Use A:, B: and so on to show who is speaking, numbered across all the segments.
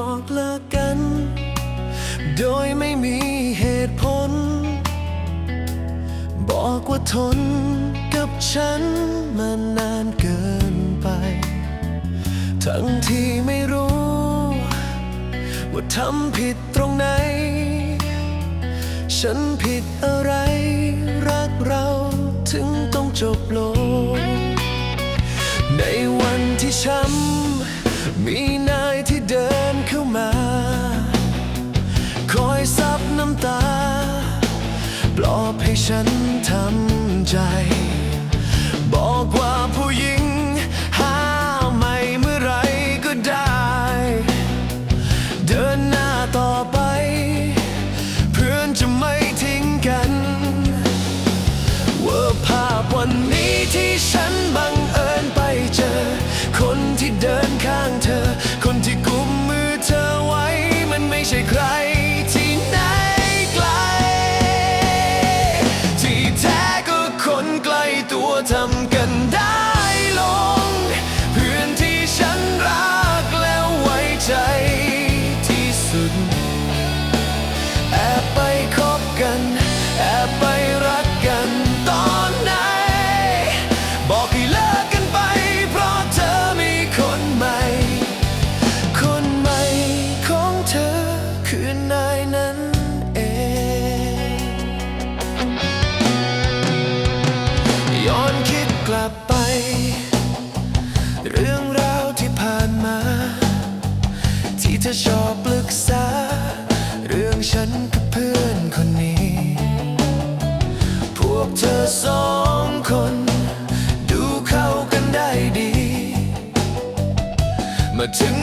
A: บอกเลิกกัน โดยไม่มีเหตุผล บอกว่าทนกับฉันมานานเกินไป ทั้งที่ไม่รู้ ว่าทำผิดตรงไหน ฉันผิดอะไร รักเราถึงต้องจบลง ในวันที่ช้ำมี ฉันทำใจ ย้อนคิดกลับไป เรื่องราวที่ผ่านมา ที่เธอชอบปรึกษา เรื่องฉันกับเพื่อนคนนี้ พวกเธอสองคน ดูเข้ากันได้ดี มาถึง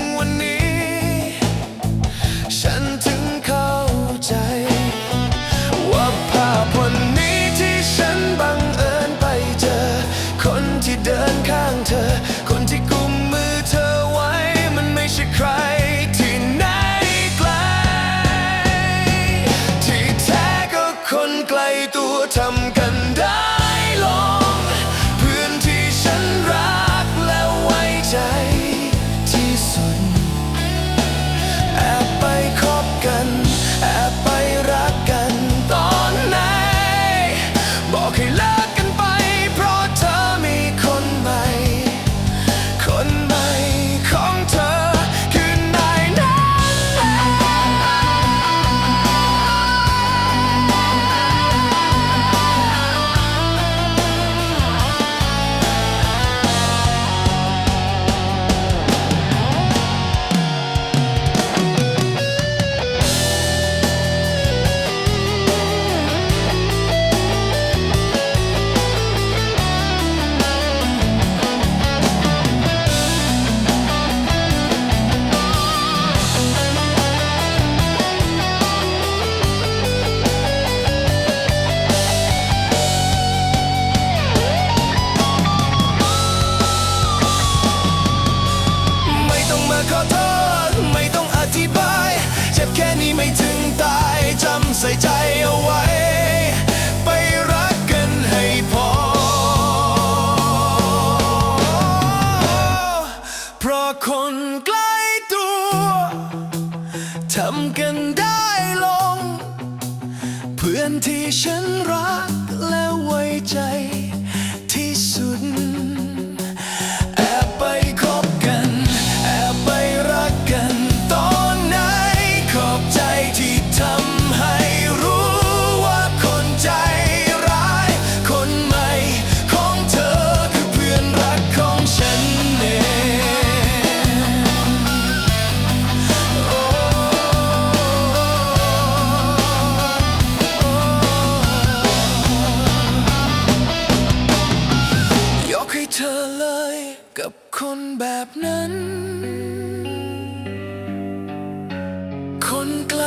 A: อคนใกล้ตัว ทำกันได้ลง เพื่อนที่ฉันรักและไว้ใจที่สุด แอบไปคบกัน แอบไปรักกัน ตอนไหนขอบใจที่ทำ คนแบบนั้น คนไกล